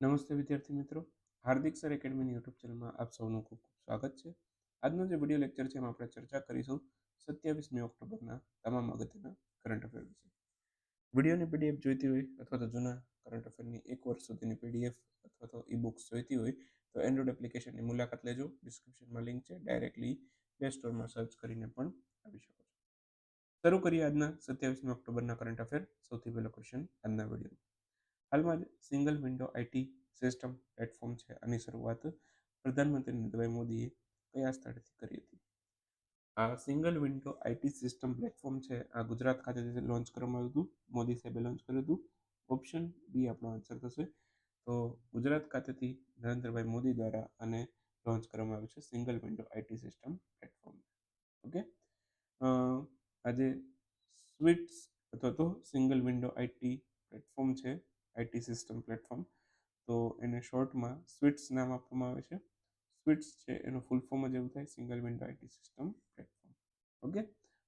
નમસ્તે વિદ્યાર્થી મિત્રો. હાર્દિક સર એકેડમીની યુટ્યુબ ચેનલમાં આપ સૌનું ખૂબ ખૂબ સ્વાગત છે. આજનો જે વીડિયો લેક્ચર છે એમાં આપણે ચર્ચા કરીશું સત્યાવીસમી ઓક્ટોબરના તમામ અગત્યના કરંટ અફેર વિશે. વિડીયોની પીડીએફ જોઈતી હોય અથવા તો જૂના કરંટ અફેરની એક વર્ષ સુધીની પીડીએફ અથવા તો ઈ બુક્સ જોઈતી હોય તો એન્ડ્રોઇડ એપ્લિકેશનની મુલાકાત લેજો. ડિસ્ક્રિપ્શનમાં લિંક છે. ડાયરેક્ટલી પ્લે સ્ટોરમાં સર્ચ કરીને પણ આવી શકો છો. શરૂ કરીએ આજના સત્યાવીસમી ઓક્ટોબરના કરંટ અફેર સૌથી પહેલો ક્વેશ્ચન આજના વીડિયો હાલમાં જ single window IT system platform છે. આની શરૂઆત પ્રધાનમંત્રી નરેન્દ્રભાઈ મોદીએ કયા સ્થળેથી કરી હતી? આ single window IT system platform છે. આ ગુજરાત ખાતેથી લોન્ચ કરવામાં આવ્યું હતું, મોદી સાહેબે લોન્ચ કર્યું હતું. ઓપ્શન બી આપણો આન્સર થશે. તો ગુજરાત ખાતેથી નરેન્દ્રભાઈ મોદી દ્વારા અને લોન્ચ કરવામાં આવ્યું છે single window IT system platform okay આજે સ્વીટ્સ અથવા તો સિંગલ વિન્ડો આઈટી પ્લેટફોર્મ છે. IT system platform. તો એને શોર્ટમાં સ્વીટ્સ નામ આપવામાં આવે છે. સ્વીટ્સ છે, એનું ફૂલ ફોર્મ જ એવું થાય single window IT system platform. Okay?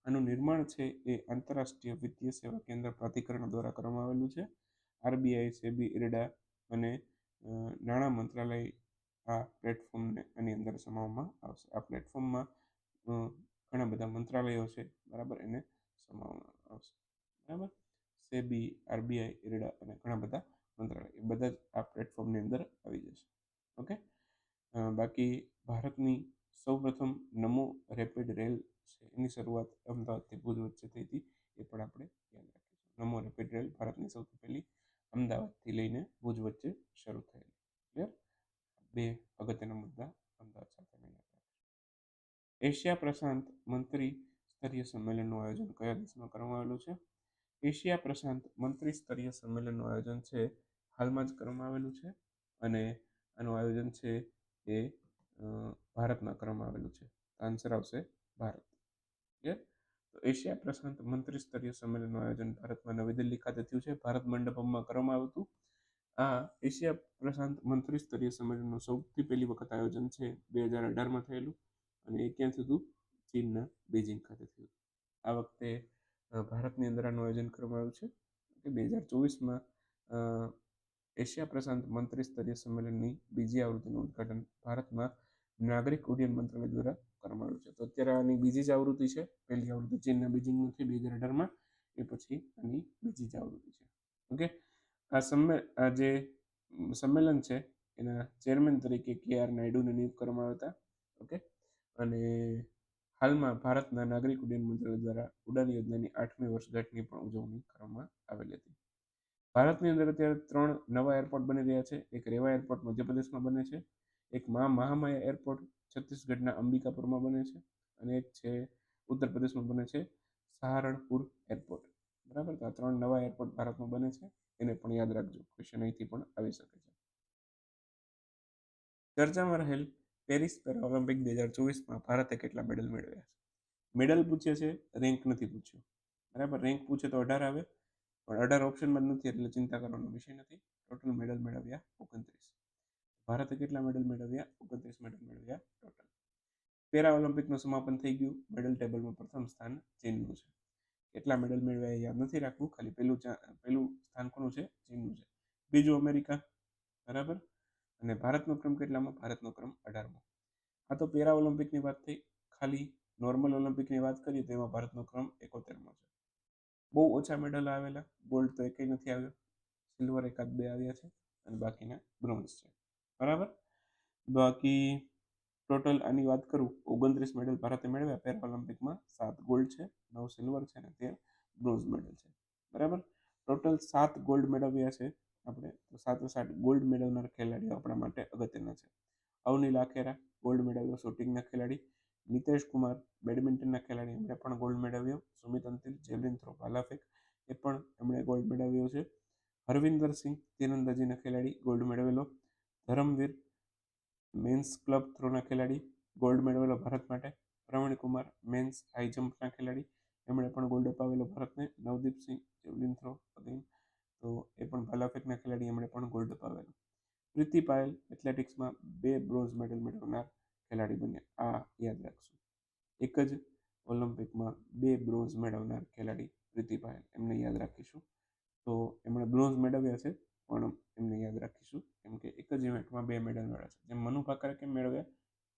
આનું નિર્માણ છે એ આંતરરાષ્ટ્રીય વિત્તીય સેવા કેન્દ્ર પ્રાધિકરણ દ્વારા કરવામાં આવેલું છે. આરબીઆઈ સેબી ઇરડા અને નાણાં મંત્રાલય આ પ્લેટફોર્મને આની અંદર સમાવવામાં આવશે. આ પ્લેટફોર્મમાં ઘણા બધા મંત્રાલયો છે. બરાબર? એને સમાવવામાં આવશે. બરાબર? સેબી આરબીઆઈ ઇરડા અને ઘણા બધા મંત્રાલય, એ બધા જ આ પ્લેટફોર્મની અંદર આવી જશે. ઓકે? બાકી ભારતની સૌપ્રથમ નમો રેપિડ રેલ છે, એની શરૂઆત અમદાવાદથી ભુજ વચ્ચે થઈ હતી, એ પણ આપણે યાદ રાખીશું. નમો રેપિડ રેલ ભારતની સૌથી પહેલી અમદાવાદથી લઈને ભુજ વચ્ચે શરૂ થયેલી. ક્લિયર બે અગત્યના મુદ્દા અમદાવાદ સાથે એશિયા પ્રશાંત મંત્રી સ્તરીય સંમેલનનું આયોજન કયા દેશમાં કરવામાં આવેલું છે? એશિયા પ્રશાંત મંત્રી સ્તરીય સંમેલનનું આયોજન છે, હાલમાં જ કરવામાં આવેલું છે અને આનું આયોજન છે એ ભારતમાં કરવામાં આવેલું છે. આન્સર આવશે ભારત. તો એશિયા પ્રશાંત મંત્રી સ્તરીય સંમેલનનું આયોજન ભારતમાં નવી દિલ્હી ખાતે થયું છે. ભારત મંડપમમાં કરવામાં આવ્યું હતું. આ એશિયા પ્રશાંત મંત્રી સ્તરીય સંમેલનનું સૌથી પહેલી વખત આયોજન છે બે હજાર અઢારમાં થયેલું અને એ ક્યાં થયું હતું? ચીનના બેઇજિંગ ખાતે થયું આ વખતે ભારતની અંદર આનું આયોજન કરવામાં આવ્યું છે કે બે હજાર ચોવીસમાં એશિયા પ્રશાંત મંત્રી સ્તરીય સંમેલનની બીજી આવૃત્તિનું ઉદ્ઘાટન ભારતમાં નાગરિક ઉડ્ડયન મંત્રાલય દ્વારા કરવામાં આવ્યું છે. તો અત્યારે આની બીજી જ આવૃત્તિ છે. પહેલી આવૃત્તિ ચીનના બીજિંગનું થઈ, બે હજાર અઢારમાં. એ પછી આની બીજી જ આવૃત્તિ છે. ઓકે? આ સંમે, આ જે સંમેલન છે, એના ચેરમેન તરીકે કે આર નાયડુને નિયુક્ત કરવામાં આવ્યા હતા. ઓકે? અને હાલમાં ભારતના નાગરિક ઉડ્ડયન મંત્રાલય દ્વારા ઉડાન યોજનાની આઠમી વર્ષગાંઠની પણ ઉજવણી કરવામાં આવેલી હતી. ભારતની અંદર અત્યારે ત્રણ નવા એરપોર્ટ બની રહ્યા છે. એક રેવા એરપોર્ટ મધ્યપ્રદેશમાં બને છે. એક મા મહામાયા એરપોર્ટ છત્તીસગઢના અંબિકાપુરમાં બને છે અને એક છે ઉત્તર પ્રદેશમાં બને છે સહારણપુર એરપોર્ટ. બરાબર? તો આ ત્રણ નવા એરપોર્ટ ભારતમાં બને છે. એને પણ યાદ રાખજો. ક્વેશ્ચન અહીંથી પણ આવી શકે છે. ચર્ચામાં રહેલ પેરિસ પેરા ઓલિમ્પિક બે હજાર ચોવીસમાં ભારતે કેટલા મેડલ મેળવ્યા છે? મેડલ પૂછે છે રેન્ક નથી પૂછ્યું. બરાબર? રેન્ક પૂછે તો અઢાર આવે. પણ અઢાર ઓપ્શનમાં નથી એટલે ચિંતા કરવાનો વિષય નથી. ટોટલ મેડલ મેળવ્યા ઓગણત્રીસ. ભારતે કેટલા મેડલ મેળવ્યા? ઓગણત્રીસ મેડલ મેળવ્યા ટોટલ પેરા ઓલિમ્પિકનું સમાપન થઈ ગયું. મેડલ ટેબલમાં પ્રથમ સ્થાન ચીનનું છે. કેટલા મેડલ મેળવ્યા યાદ નથી રાખવું. ખાલી પહેલું પહેલું સ્થાન કોનું છે? ચીનનું છે. બીજું અમેરિકા બરાબર? અને ભારતનો ક્રમ કેટલામાં? ભારતનો ક્રમ અઢારમો. આ તો પેરા ઓલિમ્પિકની વાત થઈ. ખાલી નોર્મલ ઓલિમ્પિકની વાત કરીએ તો એમાં ભારતનો ક્રમ એકોતેરમો છે. બહુ ઓછા મેડલ આવેલા. ગોલ્ડ તો એકેય નથી આવ્યો. સિલ્વર એકાદ બે આવ્યા છે. અને બાકીના બ્રોન્ઝ છે. બરાબર? બાકી ટોટલ આની વાત કરું. ઓગણત્રીસ મેડલ ભારતે મેળવ્યા. પેરા ઓલિમ્પિકમાં સાત ગોલ્ડ છે, નવ સિલ્વર છે અને તેર બ્રોન્ઝ મેડલ છે. બરાબર? ટોટલ સાત ગોલ્ડ મેળવ્યા છે. આપણે તો સાતે ગોલ્ડ મેળવનાર ખેલાડીઓ આપણા માટે અગત્યના છે. અવનીલ આખેરા ગોલ્ડ મેળવ્યો શૂટિંગના ખેલાડી, નિતેશ કુમાર બેડમિન્ટનના ખેલાડી, એમણે પણ ગોલ્ડ મેળવ્યો સુમિત અંતિલ જેવલિન થ્રો ભાલાફેક એ પણ એમણે ગોલ્ડ મેળવ્યો છે. હરવિંદર સિંહ તીરંદાજીના ખેલાડી ગોલ્ડ મેળવેલો ધરમવીર મેન્સ ક્લબ થ્રોના ખેલાડી ગોલ્ડ મેળવેલો ભારત માટે. પ્રવીણ કુમાર મેન્સ હાઈ જમ્પના ખેલાડી, એમણે પણ ગોલ્ડ અપાવેલો ભારતને. Navdeep Singh javelin throw again તો એ પણ ભાલાફેકના ખેલાડી એમણે પણ ગોલ્ડ અપાવેલો. પ્રીતિ પાયલ એથ્લેટિક્સમાં બે બ્રોન્ઝ મેડલ મેળવનાર ખેલાડી બન્યા. આ યાદ રાખશું. એક જ ઓલિમ્પિકમાં બે બ્રોન્ઝ મેળવનાર ખેલાડી પ્રીતિ પાયલ. એમને યાદ રાખીશું. તો એમણે બ્રોન્ઝ મેળવ્યા છે, પણ એમને યાદ રાખીશું. કેમ કે જ ઇવેન્ટમાં બે મેડલ મેળવ્યા છે. જેમ મનુ ભાકરે કેમ મેળવ્યા?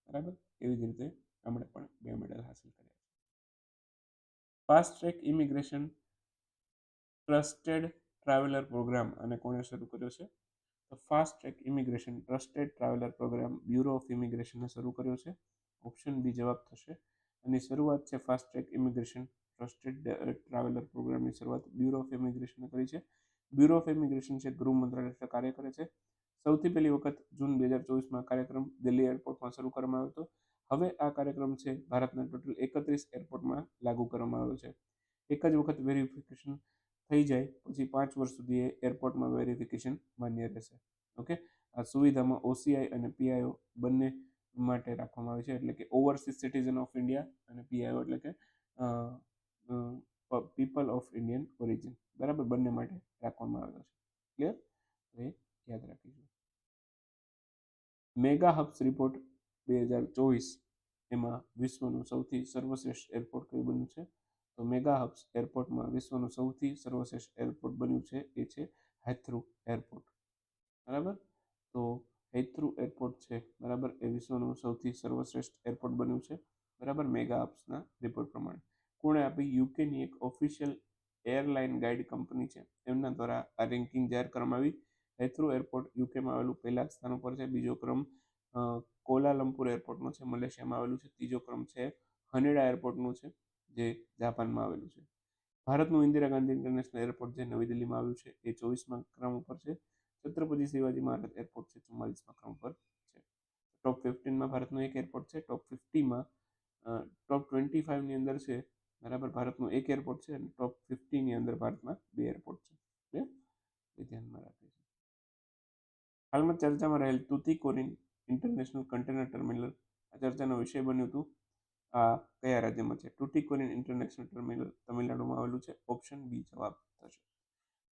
બરાબર? એવી જ રીતે એમણે પણ બે મેડલ હાંસલ કર્યા છે. Fast track immigration trusted traveller programme અને કોણે શરૂ કર્યો છે? તો fast track immigration trusted traveller programme bureau of ઇમિગ્રેશને શરૂ કર્યો છે. ઓપ્શન બી જવાબ થશે. અને શરૂઆત છે fast track immigration trusted traveller પ્રોગ્રામની શરૂઆત બ્યુરો ઓફ ઇમિગ્રેશને કરી છે. બ્યુરો ઓફ ઇમિગ્રેશન છે, ગૃહ મંત્રાલય કાર્ય કરે છે. સૌથી પહેલી વખત જૂન બે હજાર ચોવીસમાં કાર્યક્રમ દિલ્હી એરપોર્ટમાં શરૂ કરવામાં આવ્યો હતો. હવે આ કાર્યક્રમ છે ભારતના ટોટલ એકત્રીસ એરપોર્ટમાં લાગુ કરવામાં આવ્યો છે. એક જ વખત વેરિફિકેશન થઈ જાય, પછી પાંચ વર્ષ સુધી એ એરપોર્ટમાં વેરિફિકેશન માન્ય રહેશે. ઓકે આ સુવિધામાં ઓસીઆઈ અને પીઆઈઓ બંને માટે રાખવામાં આવે છે, એટલે કે ઓવરસીઝ સિટીઝન ઓફ ઇન્ડિયા અને પીઆઈઓ એટલે કે પીપલ ઓફ ઇન્ડિયન ઓરિજિન બરાબર? બંને માટે રાખવામાં આવેલો છે. ક્લિયર એ યાદ રાખીશું. મેગા હબ્સ રિપોર્ટ બે હજાર ચોવીસ એમાં વિશ્વનું સૌથી સર્વશ્રેષ્ઠ એરપોર્ટ કયું બન્યું છે? તો મેગા હબ્સ એરપોર્ટમાં વિશ્વનું સૌથી સર્વશ્રેષ્ઠ એરપોર્ટ બન્યું છે, એ છે હૈથ્રુ એરપોર્ટ. બરાબર? તો હૈથ્રુ એરપોર્ટ છે, બરાબર? એ વિશ્વનું સૌથી સર્વશ્રેષ્ઠ એરપોર્ટ બન્યું છે, બરાબર? મેગા હબ્સના રિપોર્ટ પ્રમાણે. કોણે આપી? યુકેની એક ઓફિશિયલ એરલાઇન ગાઈડ કંપની છે. એમના દ્વારા આ રેન્કિંગ જાહેર કરવામાં આવી. હેથ્રો એરપોર્ટ યુકેમાં આવેલું પહેલા સ્થાન ઉપર છે. બીજો ક્રમ કોલાલંપુર એરપોર્ટનો છે. મલેશિયામાં આવેલું છે. ત્રીજો ક્રમ છે હનેડા એરપોર્ટનું છે. જે જાપાનમાં આવેલું છે. ભારતનું ઇન્દિરા ગાંધી ઇન્ટરનેશનલ એરપોર્ટ જે નવી દિલ્હીમાં આવ્યું છે, એ ચોવીસમાં ક્રમ ઉપર છે. છત્રપતિ શિવાજી મહારાજ એરપોર્ટ છે, ચુમ્માલીસમાં ક્રમ પર છે. ટોપ ફિફ્ટીનમાં ભારતનું એક એરપોર્ટ છે ટોપ ફિફ્ટીમાં ટોપ ટ્વેન્ટી ફાઇવની અંદર છે, બરાબર, ભારતનું એક એરપોર્ટ છે અને ટોપ ફિફ્ટીની અંદર ભારતમાં બે એરપોર્ટ છે. એ ધ્યાનમાં રાખીશું હાલમાં ચર્ચામાં રહેલ તુતિકોરિન ઇન્ટરનેશનલ કન્ટેનર ટર્મિનલ આ ચર્ચાનો વિષય બન્યું હતું. આ કયા રાજ્યમાં છે? ટુટીકોરિન ઇન્ટરનેશનલ ટર્મિનલ તમિલનાડુમાં આવેલું છે? ઓપ્શન બી જવાબ થશે.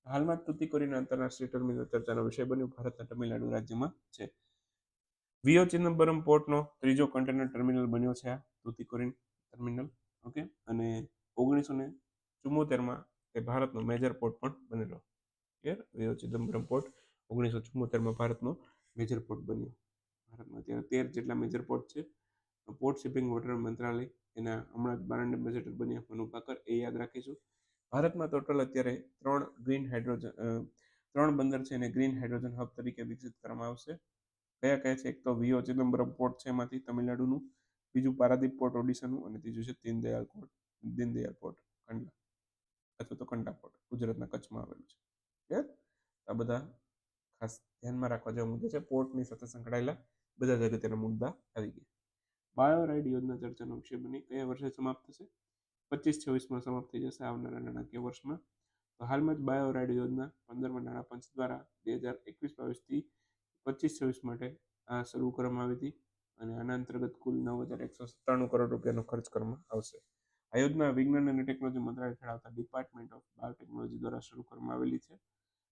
હાલમાં તુતિકોરિન આંતરરાષ્ટ્રીય ટર્મિનલ ચર્ચાનો વિષય બન્યો. ભારતના તમિલનાડુ રાજ્યમાં છે. વિયો ચિદમ્બરમ પોર્ટનો ત્રીજો કન્ટેનર ટર્મિનલ બન્યો છે આ તુતિકોરિન ટર્મિનલ ઓકે અને ઓગણીસો ને ચુમ્મોતેરમાં એ ભારતનો મેજર પોર્ટ પણ બનેલો. ક્લિયર વિયો ચિદમ્બરમ પોર્ટ ઓગણીસો ચુમ્મોતેરમાં ભારતનો મેજર પોર્ટ બન્યો. ભારતમાં અત્યારે તેર જેટલા મેજર પોર્ટ છે. પોર્ટ શિપિંગ વોટર મંત્રાલય એના હમણાં જ બ્રાન્ડ એમ્બેસેડર બન્યા. મનુ પાકર એ યાદ રાખીશું. ભારતમાં ટોટલ અત્યારે ત્રણ ગ્રીન હાઇડ્રોજન ત્રણ બંદર છે એને ગ્રીન હાઇડ્રોજન હબ તરીકે વિકસિત કરવામાં આવશે. કયા કયા છે? એક તો વિયો ચિદમ્બરમ પોર્ટ છે એમાંથી તમિલનાડુનું, બીજું પારાદીપ પોર્ટ ઓડિશાનું અને ત્રીજું છે દીનદયાલ પોર્ટ દીનદયાલ પોર્ટ કંડલા અથવા તો કંડા પોર્ટ ગુજરાતના કચ્છમાં આવેલું છે. આ બધા ખાસ ધ્યાનમાં રાખવા જેવા મુદ્દા છે. પોર્ટની સાથે સંકળાયેલા બધા જ અગત્યના મુદ્દા આવી ગયા. બાયો રાઇડ યોજના ચર્ચાનો વિષય બની. કયા વર્ષે સમાપ્ત થશે? પચીસ, છવ્વીસમાં સમાપ્ત થઈ જશે આવનારા નાણાકીય વર્ષમાં. તો હાલમાં જ બાયોરાઇડ યોજના પંદરમાં નાણાં પંચ દ્વારા બે હજાર એકવીસ, બાવીસથી પચીસ, છવ્વીસ માટે આ શરૂ કરવામાં આવી હતી અને આના અંતર્ગત કુલ નવ હજાર એકસો સત્તાણું કરોડ રૂપિયાનો ખર્ચ કરવામાં આવશે. આ યોજના વિજ્ઞાન અને ટેકનોલોજી મંત્રાલય હેઠળ ડિપાર્ટમેન્ટ ઓફ બાયોટેકનોલોજી દ્વારા શરૂ કરવામાં આવેલી છે.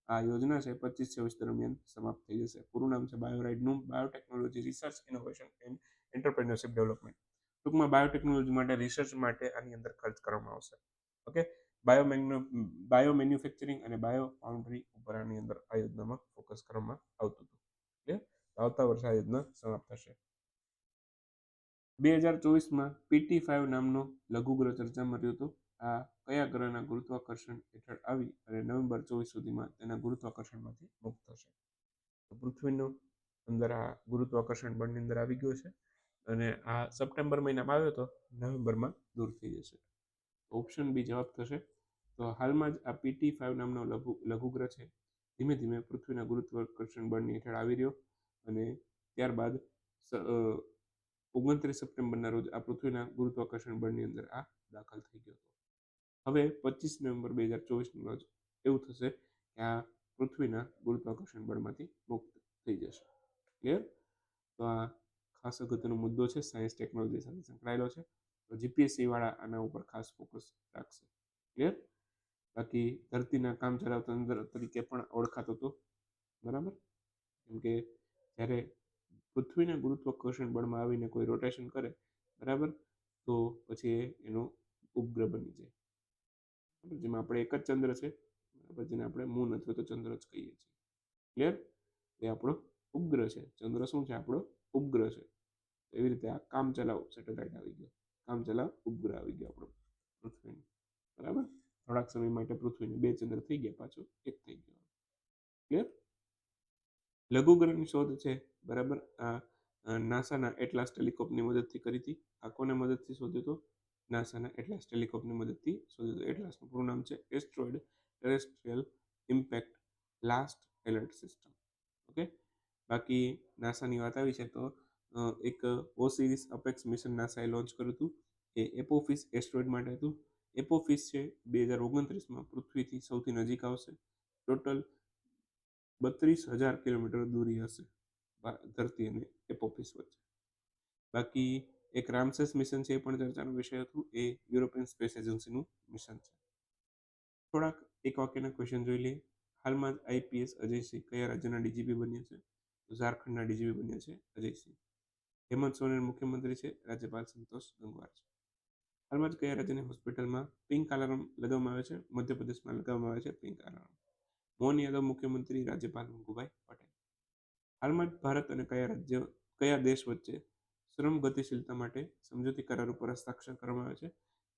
આ યોજના છે પચીસ, છવ્વીસ દરમિયાન સમાપ્ત થઈ જશે. પૂરું નામ છે બાયોરાઇડનું biotechnology research innovation and entrepreneurship development ટૂંકમાં બાયોટેકનોલોજી માટે રિસર્ચ માટે આની અંદર ખર્ચ કરવામાં આવશે. ઓકે બાયો બાયો મેન્યુફેક્ચરિંગ અને બાયો ફાઉન્ડ્રી ઉપર આની અંદર આ યોજનામાં ફોકસ કરવામાં આવતું હતું. ક્લિયર આવતા વર્ષે આ યોજના સમાપ્ત થશે. બે હજાર ચોવીસમાં પીટી ફાઇવ નામનો લઘુગ્રહ ચર્ચામાં રહ્યો હતો. આ કયા ગ્રહના ગુરુત્વાકર્ષણ હેઠળ આવી અને નવેમ્બર ચોવીસ સુધીમાં તેના ગુરુત્વાકર્ષણમાંથી મુક્ત થશે? તો પૃથ્વીનો અંદર આ ગુરુત્વાકર્ષણ બળની અંદર આવી ગયો છે. અને આ સપ્ટેમ્બર મહિનામાં આવ્યો તો નવેમ્બરમાં દૂર થઈ જશે. ઓપ્શન બી જવાબ થશે. તો હાલમાં જ આ પીટી ફાઇવ નામનો લઘુ, લઘુગ્રહ છે. ધીમે ધીમે પૃથ્વીના ગુરુત્વાકર્ષણ બળની હેઠળ આવી રહ્યો અને ત્યારબાદ ઓગણત્રીસ સપ્ટેમ્બરના રોજ આ પૃથ્વીના ગુરુત્વાકર્ષણ બળની અંદર આ દાખલ થઈ ગયો હતો. હવે પચીસ નવેમ્બર બે હજાર ચોવીસના રોજ એવું થશે કે આ પૃથ્વીના ગુરુત્વાકર્ષણ બળમાંથી મુક્ત થઈ જશે. ક્લિયર તો આ ખાસ અગત્યનો મુદ્દો છે સાયન્સ ટેકનોલોજી સાથે સંકળાયેલો છે. તો જીપીએસસી વાળા આના ઉપર ખાસ ફોકસ રાખશે. ક્લિયર બાકી ધરતીના કામ ચલાવ તંત્ર તરીકે પણ ઓળખાતો હતો બરાબર? કેમ કે જ્યારે પૃથ્વીના ગુરુત્વાકર્ષણ બળમાં આવીને કોઈ રોટેશન કરે, બરાબર? તો પછી એનો ઉપગ્રહ બની જાય. જેમાં આપણે એક જ ચંદ્ર છે, બરાબર? જેને આપણે મૂન અથવા તો ચંદ્ર જ કહીએ છીએ. ક્લિયર એ આપણો ઉપગ્રહ છે. ચંદ્ર શું છે? આપણો ઉપગ્રહ છે. એવી રીતે આ કામ ચલાવ સેટેલાઇટ આવી ગયો. કામ ચલાવ ઉપગ્રહ આવી ગયો આપણો પૃથ્વીનું. બરાબર? થોડાક સમય માટે પૃથ્વીને બે ચંદ્ર થઈ ગયા પાછું, એક થઈ ગયો. ક્લિયર લઘુગ્રહની શોધ છે, બરાબર? આ નાસાના એટલાસ ટેલિકોપની મદદથી કરી હતી. આ કોને મદદથી શોધ્યો હતો? નાસાના એટલાસ ટેલિકોપની મદદથી શોધ્યો હતો. એટલાસનું પૂરું નામ છે asteroid terrestrial impact last alert system okay બાકી નાસાની વાત આવી છે તો એક ઓસિરિસ અપેક્સ મિશન નાસાએ લોન્ચ કર્યું હતું, એ એપોફિસ એસ્ટ્રોઇડ માટે હતું. એપોફિસ છે બે હજાર ઓગણત્રીસમાં પૃથ્વીથી સૌથી નજીક આવશે. ટોટલ બત્રીસ હજાર કિલોમીટર દૂરી હશે ધરતી અને એપોફિસ વચ્ચે. બાકી એક રામસેસ મિશન છે એ પણ ચર્ચાનો વિષય હતું, એ યુરોપિયન સ્પેસ એજન્સીનું મિશન છે. થોડાક એક વાક્યના ક્વેશ્ચન જોઈ લઈએ. હાલમાં જ આઈપીએસ અજયસિંહ કયા રાજ્યના ડીજીપી બન્યા છે? ઝારખંડના ડીજીપી બન્યા છે, અજયસિંહ. હેમંત સોરેન મુખ્યમંત્રી છે, રાજ્યપાલ સંતોષ ગંગવાર છે. હાલમાં જ કયા રાજ્યની હોસ્પિટલમાં પિંક અલાર્મ લગાવવામાં આવે છે? મધ્યપ્રદેશમાં લગાવવામાં આવે છે પિંક અલાર્મ. મોહન યાદવ મુખ્યમંત્રી, રાજ્યપાલ મંગુભાઈ પટેલ. હાલમાં જ ભારત અને કયા રાજ્ય, કયા દેશ વચ્ચે શ્રમ ગતિશીલતા માટે સમજૂતી કરાર ઉપર હસ્તાક્ષર કરવામાં આવે છે?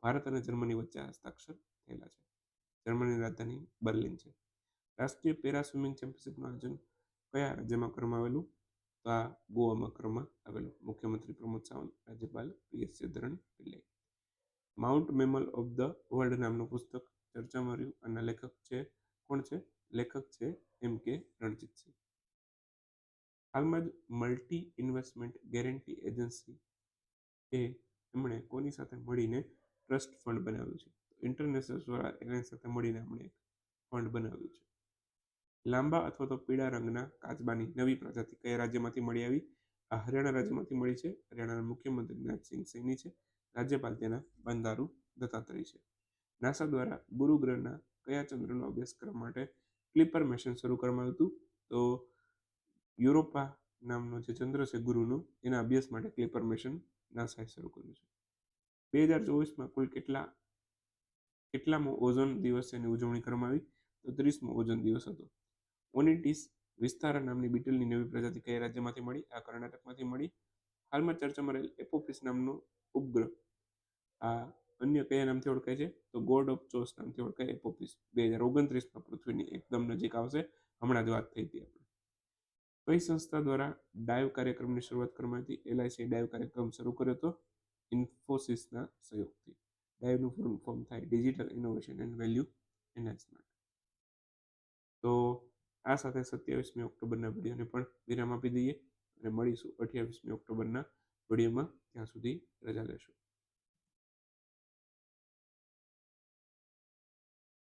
ભારત અને જર્મની વચ્ચે હસ્તાક્ષર થયેલા છે. જર્મની રાજધાની બર્લિન છે. રાષ્ટ્રીય પેરા સ્વિમિંગ ચેમ્પિયનશિપનું આયોજન કયા રાજ્યમાં કરવામાં આવેલું? તો આ ગોવામાં કરવામાં આવેલું. મુખ્યમંત્રી પ્રમોદ સાવંત, રાજ્યપાલ PS Sreedharan Pillai mount mammal of the world નામનું પુસ્તક ચર્ચામાં રહ્યું. અને લેખક છે, કોણ છે? લેખક છે એમ કે રણજીતસિંહ હાલમાં જ મલ્ટી ઇન્વેસ્ટમેન્ટ ગેરંટી એજન્સી એ એમણે કોની સાથે મળીને ટ્રસ્ટ ફંડ બનાવ્યું છે? ઇન્ટરનેશનલ સોલાર એલાયન્સ સાથે મળીને એમણે એક ફંડ બનાવ્યું છે. લાંબા અથવા તો પીળા રંગના કાચબાની નવી પ્રજાતિ કયા રાજ્યમાંથી મળી આવી? આ હરિયાણા રાજ્યમાંથી મળી છે. હરિયાણાના મુખ્યમંત્રી નાથસિંહ સૈની છે. રાજ્યપાલ તેના બંધારુ દત્તાત્રેય છે. નાસા દ્વારા ગુરુ ગ્રહના કયા ચંદ્રનો અભ્યાસ કરવા માટે ક્લિપર મિશન શરૂ કરવામાં આવ્યું હતું? તો યુરોપા નામનો જે ચંદ્ર છે ગુરુનો, એના અભ્યાસ માટે ક્લિપર મિશન નાસાએ શરૂ કર્યું છે. બે હજાર ચોવીસમાં કુલ કેટલા, કેટલામો ઓઝોન દિવસ એની ઉજવણી કરવામાં આવી? તો ત્રીસમો ઓઝોન દિવસ હતો. ઓનિટિસ વિસ્તારા નામની બીટલની નવી પ્રજાતિ કયા રાજ્યમાંથી મળી? આ કર્ણાટકમાંથી મળી. હાલમાં ચર્ચામાં રહેલ એપોફિસ નામનો ઉપગ્રહ. આ અન્ય કયા નામથી ઓળખાય છે? તો ગોડ ઓફ ચોસ નામથી ઓળખાય એપોફિસ. બે હજાર ઓગણત્રીસમાં પૃથ્વીની એકદમ નજીક આવશે. હમણાં જ વાત થઈ હતી આપણે. કઈ સંસ્થા દ્વારા ડાઈવ કાર્યક્રમની શરૂઆત કરવામાં હતી? એલઆઈસી ડાઈવ કાર્યક્રમ શરૂ કર્યો હતો ઇન્ફોસિસના સહયોગથી. ડાઈવનું પૂરું ફોર્મ થાય digital innovation and value enhancement. તો આ સાથે સત્યાવીસમી ઓક્ટોબરના વિડીયોને પણ વિરામ આપી દઈએ અને મળીશું અઠ્યાવીસમી ઓક્ટોબરના વિડીયોમાં. ત્યાં સુધી રજા લેશું.